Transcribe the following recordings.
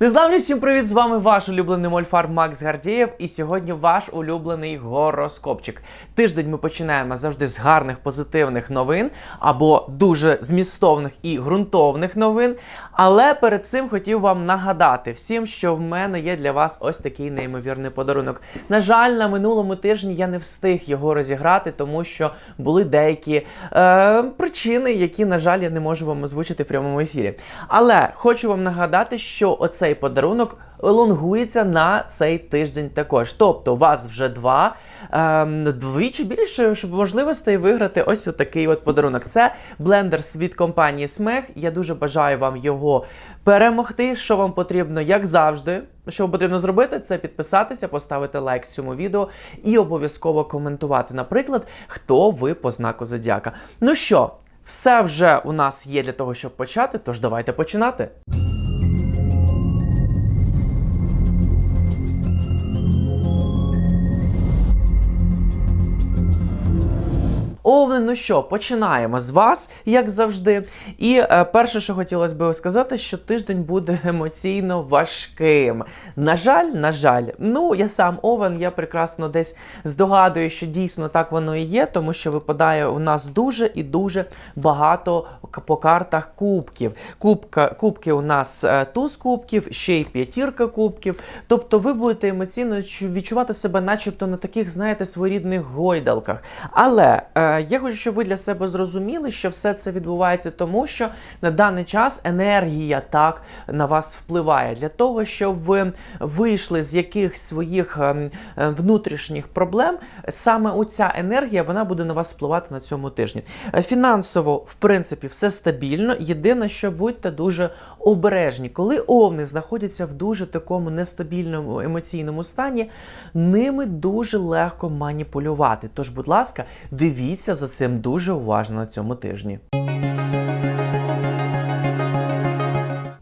Незламні всім привіт! З вами ваш улюблений мольфар Макс Гардієв, і сьогодні ваш улюблений гороскопчик. Тиждень ми починаємо завжди з гарних позитивних новин або дуже змістовних і ґрунтовних новин. Але перед цим хотів вам нагадати всім, що в мене є для вас ось такий неймовірний подарунок. На жаль, на минулому тижні я не встиг його розіграти, тому що були деякі е, причини, які, на жаль, я не можу вам озвучити в прямому ефірі. Але хочу вам нагадати, що оцей подарунок лонгується на цей тиждень також. Тобто, у вас вже два. Ем, двічі більше можливостей виграти ось такий от подарунок. Це блендерс від компанії Смех. Я дуже бажаю вам його перемогти. Що вам потрібно, як завжди. Що вам потрібно зробити, це підписатися, поставити лайк цьому відео і обов'язково коментувати. Наприклад, хто ви по знаку Зодіака. Ну що, все вже у нас є для того, щоб почати. Тож давайте починати. Овни, ну що, починаємо з вас, як завжди. І е, перше, що хотілося би сказати, що тиждень буде емоційно важким. На жаль, на жаль, ну я сам овен, я прекрасно десь здогадую, що дійсно так воно і є, тому що випадає у нас дуже і дуже багато по картах кубків. Кубка, кубки у нас е, туз кубків, ще й п'ятірка кубків. Тобто ви будете емоційно відчувати себе, начебто, на таких, знаєте, своєрідних гойдалках. Але е, я хочу, щоб ви для себе зрозуміли, що все це відбувається тому, що на даний час енергія так на вас впливає для того, щоб ви вийшли з якихось своїх ем, е, внутрішніх проблем. Саме оця енергія вона буде на вас впливати на цьому тижні. Е, Фінансово, в принципі, все стабільно. Єдине, що будьте дуже обережні, коли овни знаходяться в дуже такому нестабільному емоційному стані, ними дуже легко маніпулювати. Тож, будь ласка, дивіться за цим дуже уважно на цьому тижні.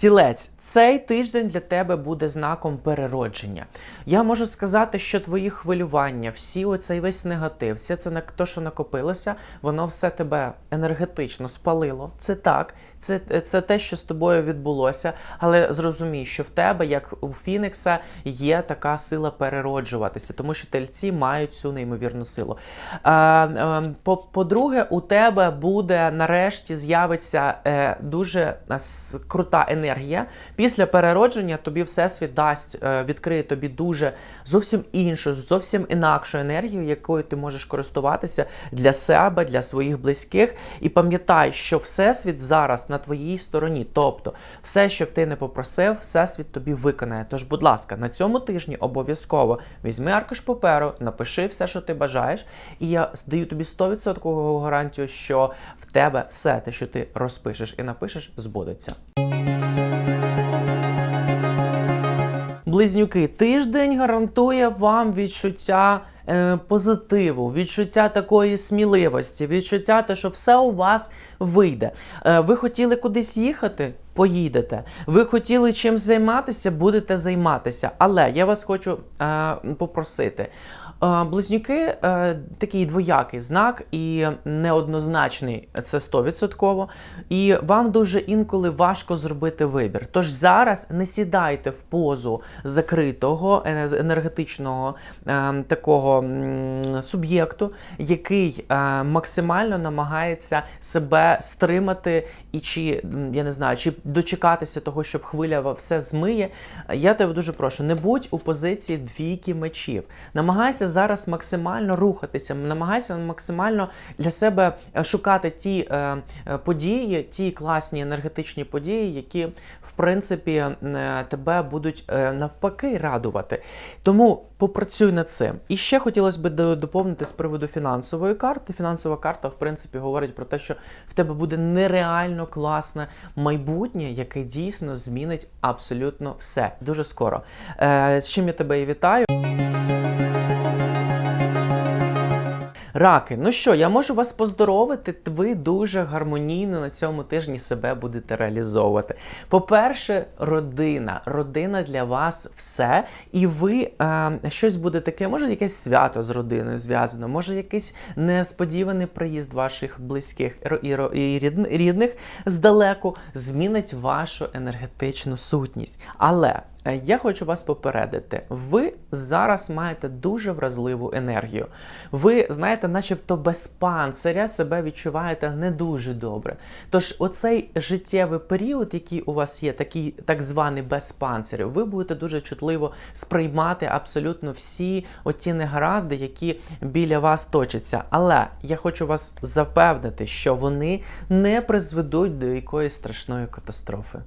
Тілець, цей тиждень для тебе буде знаком переродження. Я можу сказати, що твої хвилювання, всі оцей весь негатив, все це на то, що накопилося, воно все тебе енергетично спалило. Це так, це, це те, що з тобою відбулося. Але зрозумій, що в тебе, як у Фінікса, є така сила перероджуватися, тому що тельці мають цю неймовірну силу. По- По-друге, у тебе буде нарешті з'явиться е, дуже е, крута енергія. Після переродження тобі всесвіт дасть, е, відкриє тобі дуже зовсім іншу, зовсім інакшу енергію, якою ти можеш користуватися для себе, для своїх близьких. І пам'ятай, що всесвіт зараз на твоїй стороні. Тобто, все, що ти не попросив, всесвіт тобі виконає. Тож, будь ласка, на цьому тижні обов'язково візьми аркуш паперу, напиши все, що ти бажаєш, і я даю тобі 100% гарантію, що в тебе все те, що ти розпишеш і напишеш, збудеться. Близнюки, тиждень гарантує вам відчуття позитиву, відчуття такої сміливості, відчуття, те, що все у вас вийде. Е, ви хотіли кудись їхати? Поїдете. Ви хотіли чим займатися, будете займатися. Але я вас хочу е, попросити. Е, Близнюки е, такий двоякий знак і неоднозначний це 100%. І вам дуже інколи важко зробити вибір. Тож зараз не сідайте в позу закритого енергетичного е, такого суб'єкту, який е, максимально намагається себе стримати і чи я не знаю, чи дочекатися того, щоб хвиля все змиє. Я тебе дуже прошу, не будь у позиції двійки мечів. Намагайся зараз максимально рухатися, намагайся максимально для себе е, шукати ті е, е, події, ті класні енергетичні події, які в принципі е, тебе будуть е, навпаки радувати. Тому попрацюй над цим. І ще хотілося б доповнити з приводу фінансової карти. Фінансова карта, в принципі, говорить про те, що в тебе буде нереально класне майбутнє, яке дійсно змінить абсолютно все дуже скоро. Е, з чим я тебе і вітаю. Раки, ну що, я можу вас поздоровити. Ви дуже гармонійно на цьому тижні себе будете реалізовувати. По-перше, родина. Родина для вас все. І ви е, щось буде таке, може, якесь свято з родиною зв'язано, може, якийсь несподіваний приїзд ваших близьких і, рідних здалеку змінить вашу енергетичну сутність. Але я хочу вас попередити, ви зараз маєте дуже вразливу енергію. Ви знаєте, начебто без панциря себе відчуваєте не дуже добре. Тож, оцей життєвий період, який у вас є, такий так званий без панцирю, ви будете дуже чутливо сприймати абсолютно всі оті негаразди, які біля вас точаться. Але я хочу вас запевнити, що вони не призведуть до якоїсь страшної катастрофи.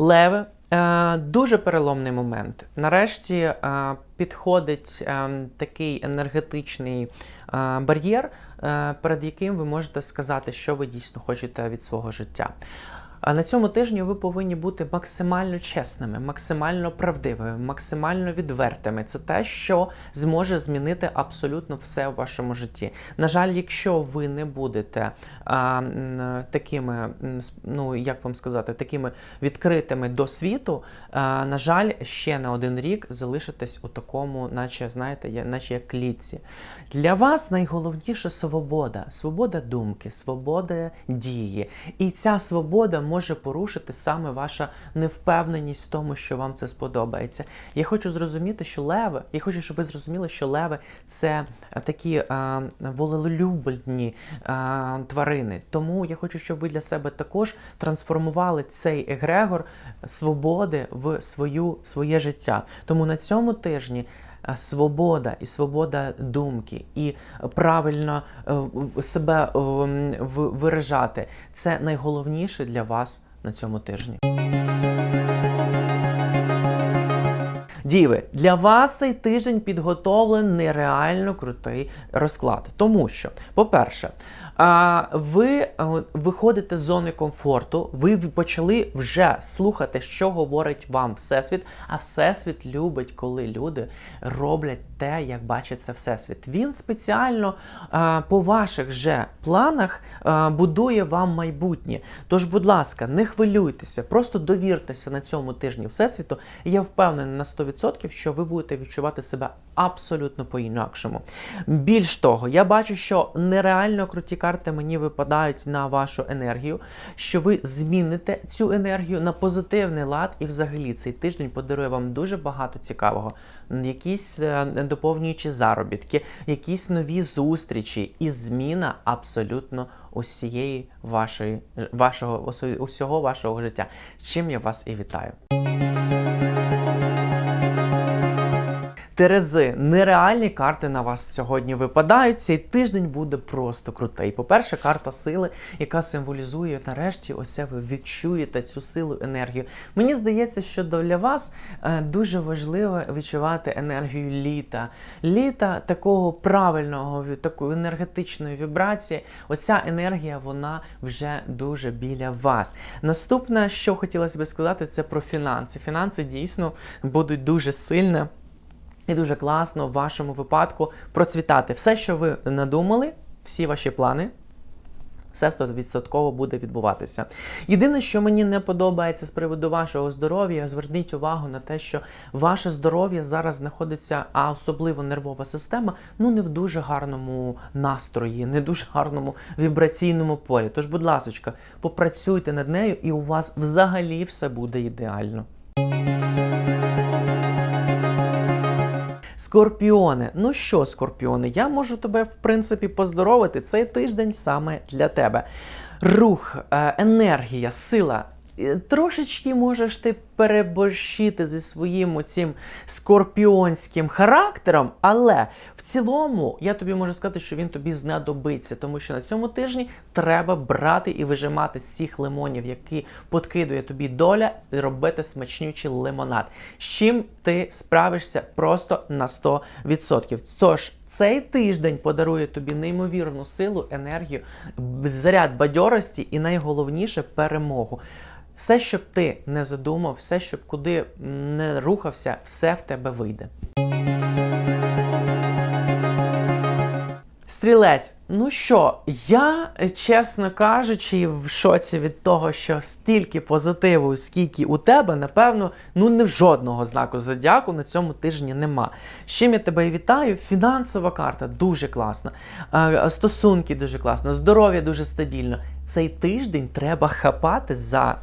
Леви. Е, дуже переломний момент. Нарешті е, підходить е, такий енергетичний бар'єр, перед яким ви можете сказати, що ви дійсно хочете від свого життя. А на цьому тижні ви повинні бути максимально чесними, максимально правдивими, максимально відвертими. Це те, що зможе змінити абсолютно все в вашому житті. На жаль, якщо ви не будете а, такими, ну як вам сказати, такими відкритими до світу, а, на жаль, ще на один рік залишитесь у такому, наче знаєте, наче як клітці. Для вас найголовніше свобода, свобода думки, свобода дії. І ця свобода може порушити саме ваша невпевненість в тому, що вам це сподобається. Я хочу зрозуміти, що леви, я хочу, щоб ви зрозуміли, що леви це е, такі е, волелюбні е, тварини. Тому я хочу, щоб ви для себе також трансформували цей егрегор свободи в свою, своє життя. Тому на цьому тижні. Е, Свобода і свобода думки, і правильно е, себе е, виражати це найголовніше для вас на цьому тижні. Діви, для вас цей тиждень підготовлений нереально крутий розклад. Тому що, по-перше, ви е, виходите з зони комфорту, ви почали вже слухати, що говорить вам Всесвіт, а Всесвіт любить, коли люди роблять те, як бачить це Всесвіт. Він спеціально по ваших же планах будує вам майбутнє. Тож, будь ласка, не хвилюйтеся, просто довіртеся на цьому тижні Всесвіту. Я впевнений на 100%, що ви будете відчувати себе абсолютно по-інакшому. Більш того, я бачу, що нереально круті карти мені випадають на вашу енергію, що ви зміните цю енергію на позитивний лад, і взагалі цей тиждень подарує вам дуже багато цікавого. Якісь е, доповнюючі заробітки, якісь нові зустрічі і зміна абсолютно усієї вашої вашого усього вашого життя. З чим я вас і вітаю. Терези, нереальні карти на вас сьогодні випадають. Цей тиждень буде просто крутий. По-перше, карта сили, яка символізує нарешті, ось ви відчуєте цю силу, енергію. Мені здається, що для вас е, дуже важливо відчувати енергію літа. Літа такого правильного, такої енергетичної вібрації. Оця енергія, вона вже дуже біля вас. Наступне, що хотілося би сказати, це про фінанси. Фінанси дійсно будуть дуже сильно і дуже класно в вашому випадку процвітати. Все, що ви надумали, всі ваші плани. Все 100% буде відбуватися. Єдине, що мені не подобається з приводу вашого здоров'я, зверніть увагу на те, що ваше здоров'я зараз знаходиться, а особливо нервова система, ну не в дуже гарному настрої, не дуже гарному вібраційному полі. Тож, будь ласка, попрацюйте над нею, і у вас взагалі все буде ідеально. Скорпіони. Ну що, скорпіони, я можу тебе, в принципі, поздоровити. Цей тиждень саме для тебе. Рух, е, енергія, сила. Е, Трошечки можеш ти переборщити зі своїм оцім скорпіонським характером, але в цілому я тобі можу сказати, що він тобі знадобиться, тому що на цьому тижні треба брати і вижимати з цих лимонів, які подкидує тобі доля, і робити смачнючий лимонад. З чим ти справишся просто на 100%. Тож цей тиждень подарує тобі неймовірну силу, енергію, заряд бадьорості і найголовніше перемогу. Все, щоб ти не задумав, все, щоб куди не рухався, все в тебе вийде. Стрілець, ну що, я, чесно кажучи, в шоці від того, що стільки позитиву, скільки у тебе, напевно, ну не в жодного знаку зодіаку на цьому тижні нема. З чим я тебе і вітаю? Фінансова карта дуже класна, е, стосунки дуже класно, здоров'я дуже стабільно. Цей тиждень треба хапати за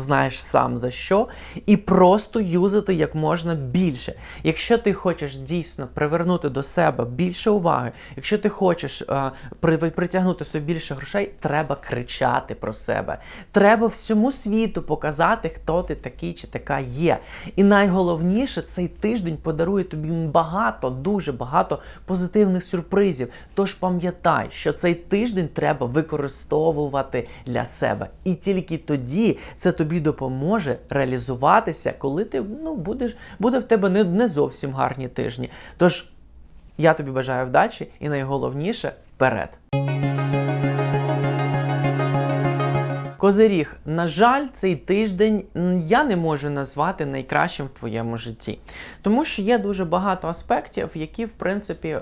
знаєш сам за що, і просто юзати як можна більше. Якщо ти хочеш дійсно привернути до себе більше уваги, якщо ти хочеш е, при, притягнути собі більше грошей, треба кричати про себе. Треба всьому світу показати, хто ти такий чи така є. І найголовніше, цей тиждень подарує тобі багато, дуже багато позитивних сюрпризів. Тож пам'ятай, що цей тиждень треба використовувати для себе. І тільки тоді це тобі допоможе реалізуватися, коли ти ну, будеш, буде в тебе не, не зовсім гарні тижні. Тож я тобі бажаю вдачі і найголовніше вперед. Козиріг, на жаль, цей тиждень я не можу назвати найкращим в твоєму житті, тому що є дуже багато аспектів, які, в принципі,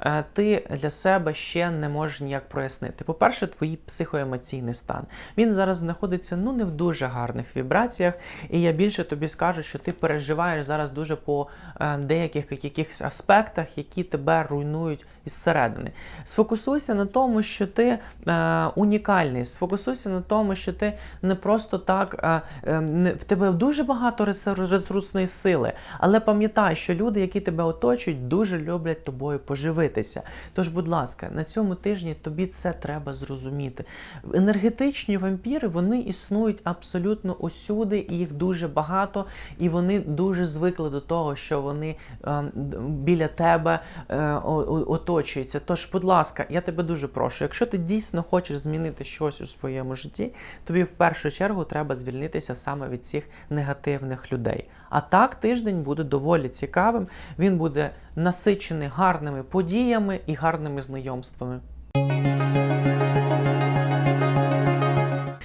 е, ти для себе ще не можеш ніяк прояснити. По-перше, твій психоемоційний стан. Він зараз знаходиться ну не в дуже гарних вібраціях, і я більше тобі скажу, що ти переживаєш зараз дуже по е, деяких якихось аспектах, які тебе руйнують із середини. Сфокусуйся на тому, що ти е, унікальний. Сфокусуйся на тому, що ти не просто так е, е, не, в тебе дуже багато ресур- ресурсної сили. Але пам'ятай, що люди, які тебе оточують, дуже люблять тобою поживитися. Тож, будь ласка, на цьому тижні тобі це треба зрозуміти. Енергетичні вампіри вони існують абсолютно усюди, і їх дуже багато, і вони дуже звикли до того, що вони е, д- біля тебе е, о- о- оточуються. Тож, будь ласка, я тебе дуже прошу, якщо ти дійсно хочеш змінити щось у своєму житті, тобі в першу чергу треба звільнитися саме від цих негативних людей. А так тиждень буде доволі цікавим. Він буде насичений гарними подіями і гарними знайомствами.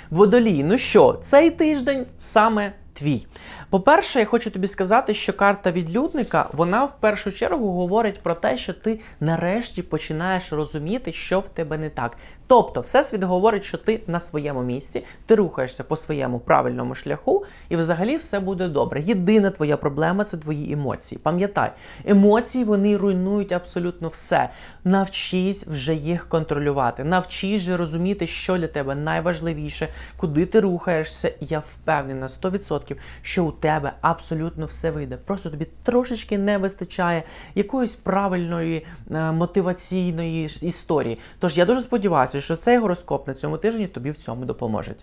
Водолій, ну що, цей тиждень саме твій. По-перше, я хочу тобі сказати, що карта відлюдника вона в першу чергу говорить про те, що ти нарешті починаєш розуміти, що в тебе не так. Тобто, всесвіт говорить, що ти на своєму місці, ти рухаєшся по своєму правильному шляху, і взагалі все буде добре. Єдина твоя проблема це твої емоції. Пам'ятай, емоції вони руйнують абсолютно все. Навчись вже їх контролювати. Навчись же розуміти, що для тебе найважливіше, куди ти рухаєшся. Я впевнена 100%, що у тебе абсолютно все вийде. Просто тобі трошечки не вистачає якоїсь правильної е, мотиваційної історії. Тож я дуже сподіваюся, що цей гороскоп на цьому тижні тобі в цьому допоможе.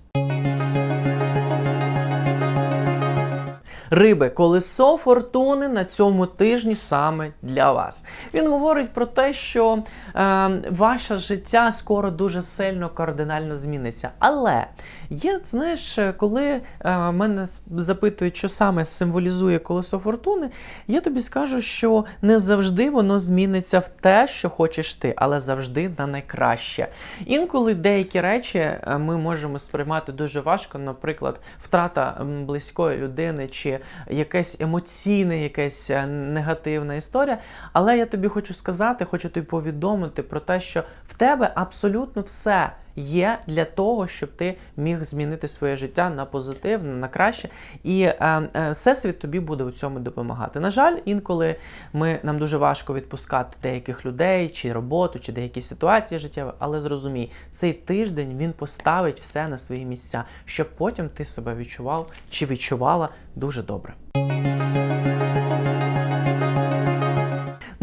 Риби, колесо фортуни на цьому тижні саме для вас. Він говорить про те, що е, ваше життя скоро дуже сильно кардинально зміниться. Але є, знаєш, коли е, мене запитують, що саме символізує колесо фортуни, я тобі скажу, що не завжди воно зміниться в те, що хочеш ти, але завжди на найкраще. Інколи деякі речі е, ми можемо сприймати дуже важко, наприклад, втрата близької людини чи якась емоційна, якась е, негативна історія. Але я тобі хочу сказати, хочу тобі повідомити про те, що в тебе абсолютно все є для того, щоб ти міг змінити своє життя на позитивне, на краще, і е, е, всесвіт тобі буде у цьому допомагати. На жаль, інколи ми нам дуже важко відпускати деяких людей, чи роботу, чи деякі ситуації життєві, але зрозумій, цей тиждень він поставить все на свої місця, щоб потім ти себе відчував чи відчувала дуже добре.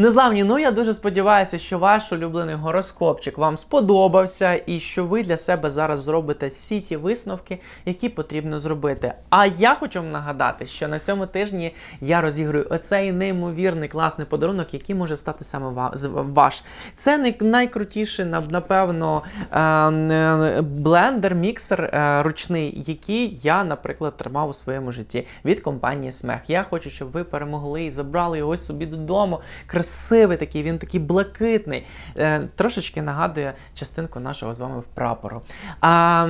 Незламні, ну я дуже сподіваюся, що ваш улюблений гороскопчик вам сподобався і що ви для себе зараз зробите всі ті висновки, які потрібно зробити. А я хочу вам нагадати, що на цьому тижні я розіграю оцей неймовірний класний подарунок, який може стати саме ваш. Це найкрутіший, напевно, е, е, блендер, міксер е, ручний, який я, наприклад, тримав у своєму житті від компанії Смех. Я хочу, щоб ви перемогли і забрали його собі додому. Красивий такий, він такий блакитний. Е, трошечки нагадує частинку нашого з вами прапору. А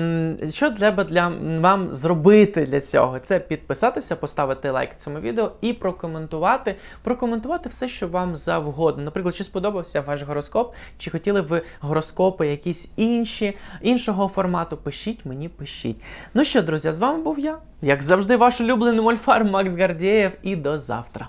що треба для вам зробити для цього? Це підписатися, поставити лайк цьому відео і прокоментувати. Прокоментувати все, що вам завгодно. Наприклад, чи сподобався ваш гороскоп, чи хотіли ви гороскопи якісь інші, іншого формату. Пишіть мені, пишіть. Ну що, друзі, з вами був я. Як завжди, ваш улюблений мольфар Макс Гардієв. І до завтра.